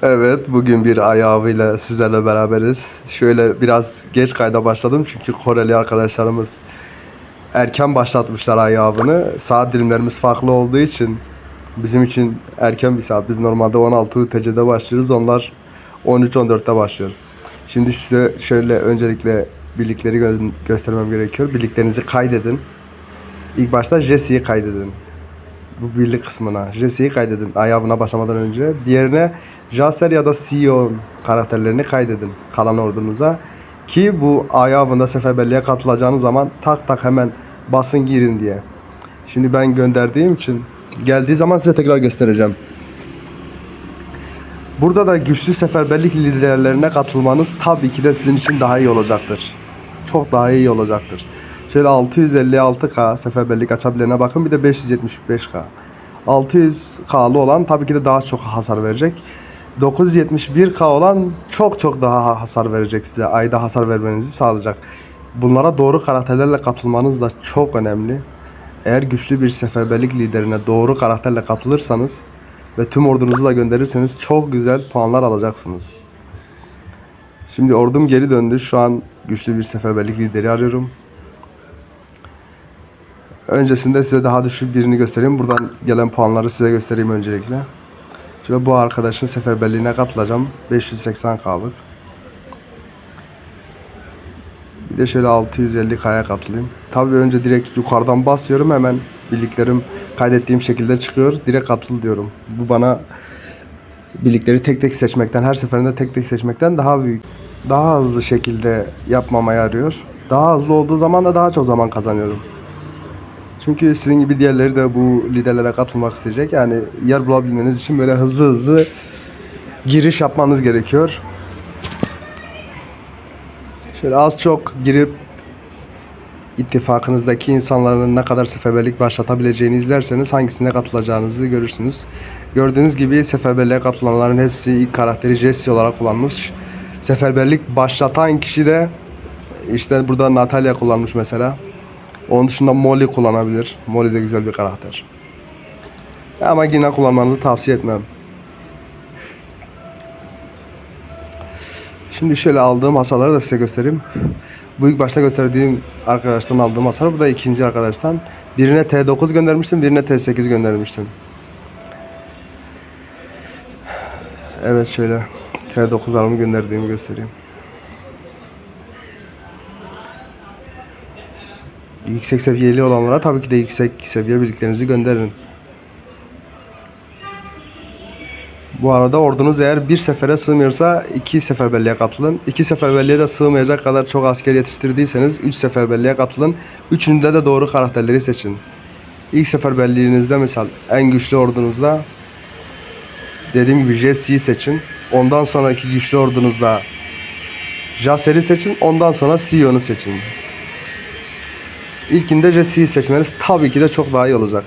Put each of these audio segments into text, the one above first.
Evet, bugün bir ayağıyla sizlerle beraberiz. Şöyle biraz geç kayda başladım çünkü Koreli arkadaşlarımız erken başlatmışlar ayağını. Saat dilimlerimiz farklı olduğu için bizim için erken bir saat. Biz normalde 16 UTC'de başlıyoruz. Onlar 13-14'te başlıyor. Şimdi size şöyle öncelikle birlikleri gö- göstermem gerekiyor. Birliklerinizi kaydedin. İlk başta Jesse'yi kaydedin bu birlik kısmına. Jesse'yi kaydedin ayağına başlamadan önce. Diğerine Jaser ya da Sion karakterlerini kaydedin kalan ordunuza. Ki bu ayağında seferberliğe katılacağınız zaman tak tak hemen basın girin diye. Şimdi ben gönderdiğim için geldiği zaman size tekrar göstereceğim. Burada da güçlü seferberlik liderlerine katılmanız tabii ki de sizin için daha iyi olacaktır. Çok daha iyi olacaktır. Şöyle 656k seferberlik açabilene bakın bir de 575k. 600k'lı olan tabii ki de daha çok hasar verecek. 971k olan çok çok daha hasar verecek size. Ayda hasar vermenizi sağlayacak. Bunlara doğru karakterlerle katılmanız da çok önemli. Eğer güçlü bir seferberlik liderine doğru karakterle katılırsanız ve tüm ordunuzu da gönderirseniz çok güzel puanlar alacaksınız. Şimdi ordum geri döndü. Şu an güçlü bir seferberlik lideri arıyorum. Öncesinde size daha düşük birini göstereyim. Buradan gelen puanları size göstereyim öncelikle. Şöyle bu arkadaşın seferberliğine katılacağım. 580k'lık. Bir de şöyle 650k'ya katılayım. Tabii önce direkt yukarıdan basıyorum hemen birliklerim kaydettiğim şekilde çıkıyor. Direkt katıl diyorum. Bu bana birlikleri tek tek seçmekten, her seferinde tek tek seçmekten daha büyük, daha hızlı şekilde yapmama yarıyor. Daha hızlı olduğu zaman da daha çok zaman kazanıyorum. Çünkü sizin gibi diğerleri de bu liderlere katılmak isteyecek. Yani yer bulabilmeniz için böyle hızlı hızlı giriş yapmanız gerekiyor. Şöyle az çok girip ittifakınızdaki insanların ne kadar seferberlik başlatabileceğini izlerseniz hangisine katılacağınızı görürsünüz. Gördüğünüz gibi seferberliğe katılanların hepsi ilk karakteri Jesse olarak kullanmış. Seferberlik başlatan kişi de işte burada Natalya kullanmış mesela. Onun dışında Molly kullanabilir. Molly de güzel bir karakter. Ama yine kullanmanızı tavsiye etmem. Şimdi şöyle aldığım hasarları da size göstereyim. Bu ilk başta gösterdiğim arkadaştan aldığım hasar. Bu da ikinci arkadaştan. Birine T9 göndermiştim, birine T8 göndermiştim. Evet şöyle T9'larımı gönderdiğimi göstereyim. Yüksek seviyeli olanlara tabii ki de yüksek seviye birliklerinizi gönderin. Bu arada ordunuz eğer bir sefere sığmıyorsa iki seferberliğe katılın. İki seferberliğe de sığmayacak kadar çok asker yetiştirdiyseniz üç seferberliğe katılın. Üçünde de doğru karakterleri seçin. İlk seferberliğinizde misal en güçlü ordunuzda dediğim gibi Jesse'yi seçin. Ondan sonraki güçlü ordunuzda Jaser'i seçin. Ondan sonra Sion'u seçin. İlkinde Jesse'yi seçmeniz tabii ki de çok daha iyi olacak.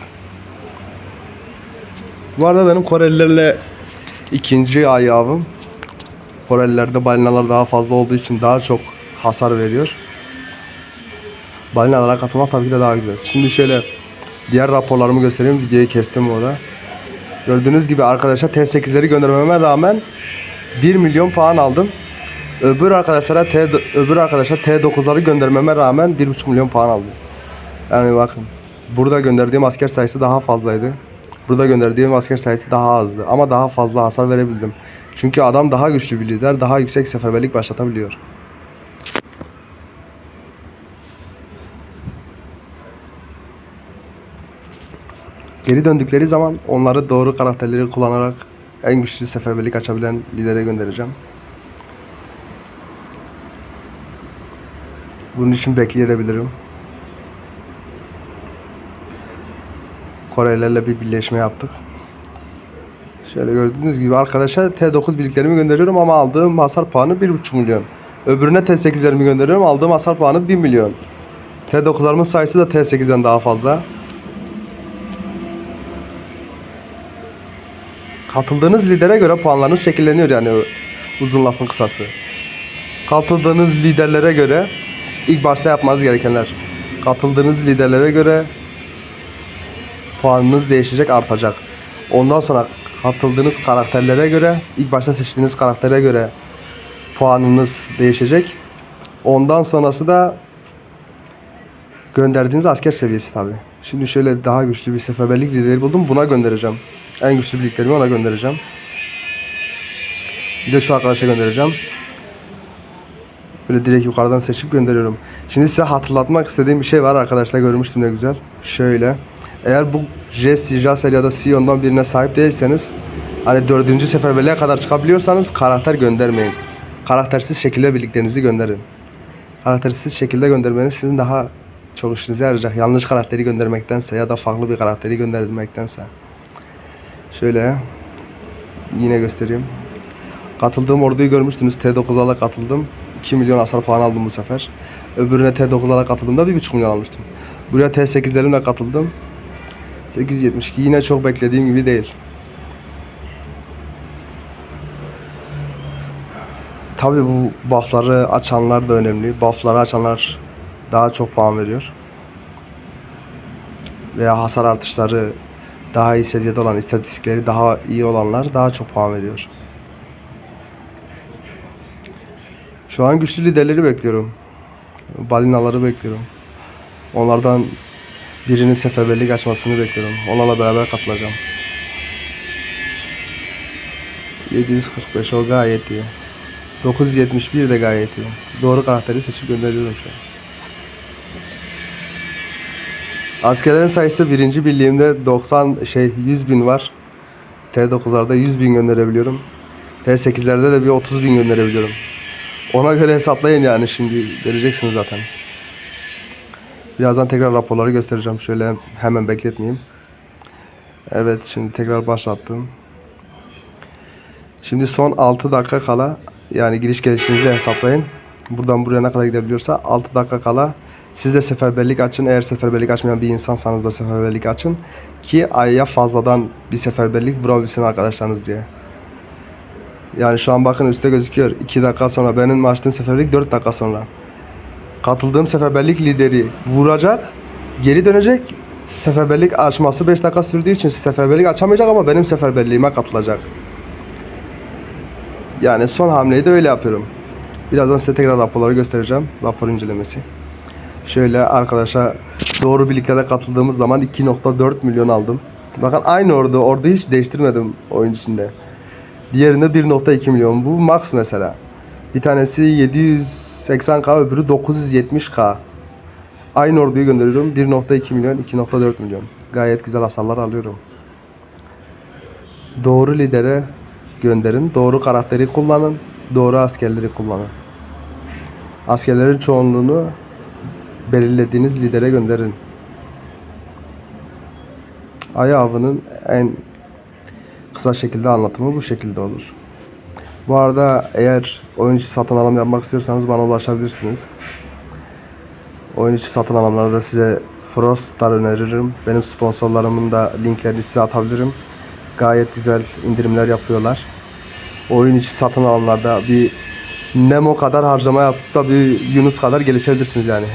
Bu arada benim Korelilerle ikinci ayağım. Korelilerde balinalar daha fazla olduğu için daha çok hasar veriyor. Balinalara katılmak tabii ki de daha güzel. Şimdi şöyle diğer raporlarımı göstereyim. Videoyu kestim orada. Gördüğünüz gibi arkadaşa T8'leri göndermeme rağmen 1 milyon puan aldım. Öbür arkadaşlara T öbür arkadaşa T9'ları göndermeme rağmen 1,5 milyon puan aldım. Yani bakın burada gönderdiğim asker sayısı daha fazlaydı. Burada gönderdiğim asker sayısı daha azdı ama daha fazla hasar verebildim. Çünkü adam daha güçlü bir lider, daha yüksek seferberlik başlatabiliyor. Geri döndükleri zaman onları doğru karakterleri kullanarak en güçlü seferberlik açabilen lidere göndereceğim. Bunun için bekleyebilirim. Korelilerle bir birleşme yaptık. Şöyle gördüğünüz gibi arkadaşa T9 birliklerimi gönderiyorum ama aldığım hasar puanı 1.5 milyon. Öbürüne T8'lerimi gönderiyorum aldığım hasar puanı 1 milyon. T9'larımın sayısı da T8'den daha fazla. Katıldığınız lidere göre puanlarınız şekilleniyor yani uzun lafın kısası. Katıldığınız liderlere göre ilk başta yapmanız gerekenler. Katıldığınız liderlere göre puanınız değişecek, artacak. Ondan sonra katıldığınız karakterlere göre, ilk başta seçtiğiniz karaktere göre puanınız değişecek. Ondan sonrası da gönderdiğiniz asker seviyesi tabi. Şimdi şöyle daha güçlü bir seferberlik lideri buldum. Buna göndereceğim. En güçlü birliklerimi ona göndereceğim. Bir de şu arkadaşa göndereceğim. Böyle direkt yukarıdan seçip gönderiyorum. Şimdi size hatırlatmak istediğim bir şey var arkadaşlar görmüştüm ne güzel. Şöyle. Eğer bu Jesse, Jassel ya da Sion'dan birine sahip değilseniz hani dördüncü seferberliğe kadar çıkabiliyorsanız karakter göndermeyin. Karaktersiz şekilde birliklerinizi gönderin. Karaktersiz şekilde göndermeniz sizin daha çok işinize yarayacak. Yanlış karakteri göndermektense ya da farklı bir karakteri göndermektense. Şöyle yine göstereyim. Katıldığım orduyu görmüştünüz. T9'a katıldım. 2 milyon hasar puan aldım bu sefer. Öbürüne T9'a katıldığımda 1,5 milyon almıştım. Buraya T8'lerimle katıldım. 872 yine çok beklediğim gibi değil. Tabi bu buffları açanlar da önemli. Buffları açanlar daha çok puan veriyor. Veya hasar artışları daha iyi seviyede olan, istatistikleri daha iyi olanlar daha çok puan veriyor. Şu an güçlü liderleri bekliyorum. Balinaları bekliyorum. Onlardan birinin seferberlik açmasını bekliyorum. Onlarla beraber katılacağım. 745 o gayet iyi. 971 de gayet iyi. Doğru karakteri seçip gönderiyorum şu an. Askerlerin sayısı birinci birliğimde 90 şey 100 bin var. T9'larda 100 bin gönderebiliyorum. T8'lerde de bir 30 bin gönderebiliyorum. Ona göre hesaplayın yani şimdi göreceksiniz zaten. Birazdan tekrar raporları göstereceğim. Şöyle hemen bekletmeyeyim. Evet şimdi tekrar başlattım. Şimdi son 6 dakika kala yani giriş gelişinizi hesaplayın. Buradan buraya ne kadar gidebiliyorsa 6 dakika kala siz de seferberlik açın. Eğer seferberlik açmayan bir insansanız da seferberlik açın. Ki ayya fazladan bir seferberlik vurabilsin arkadaşlarınız diye. Yani şu an bakın üstte gözüküyor. 2 dakika sonra benim açtığım seferberlik 4 dakika sonra. Katıldığım seferberlik lideri vuracak, geri dönecek. Seferberlik açması 5 dakika sürdüğü için seferberlik açamayacak ama benim seferberliğime katılacak. Yani son hamleyi de öyle yapıyorum. Birazdan size tekrar raporları göstereceğim. Rapor incelemesi. Şöyle arkadaşa doğru birliklere katıldığımız zaman 2.4 milyon aldım. Bakın aynı ordu. Ordu hiç değiştirmedim oyun içinde. Diğerinde 1.2 milyon. Bu max mesela. Bir tanesi 780k öbürü 970k. Aynı orduyu gönderiyorum. 1.2 milyon, 2.4 milyon. Gayet güzel hasarlar alıyorum. Doğru lidere gönderin. Doğru karakteri kullanın. Doğru askerleri kullanın. Askerlerin çoğunluğunu belirlediğiniz lidere gönderin. Ay avının en kısa şekilde anlatımı bu şekilde olur. Bu arada eğer oyun içi satın alım yapmak istiyorsanız bana ulaşabilirsiniz. Oyun içi satın alımlarda size Frostar öneririm. Benim sponsorlarımın da linklerini size atabilirim. Gayet güzel indirimler yapıyorlar. Oyun içi satın alımlarda bir Nemo kadar harcama yapıp da bir Yunus kadar gelişebilirsiniz yani.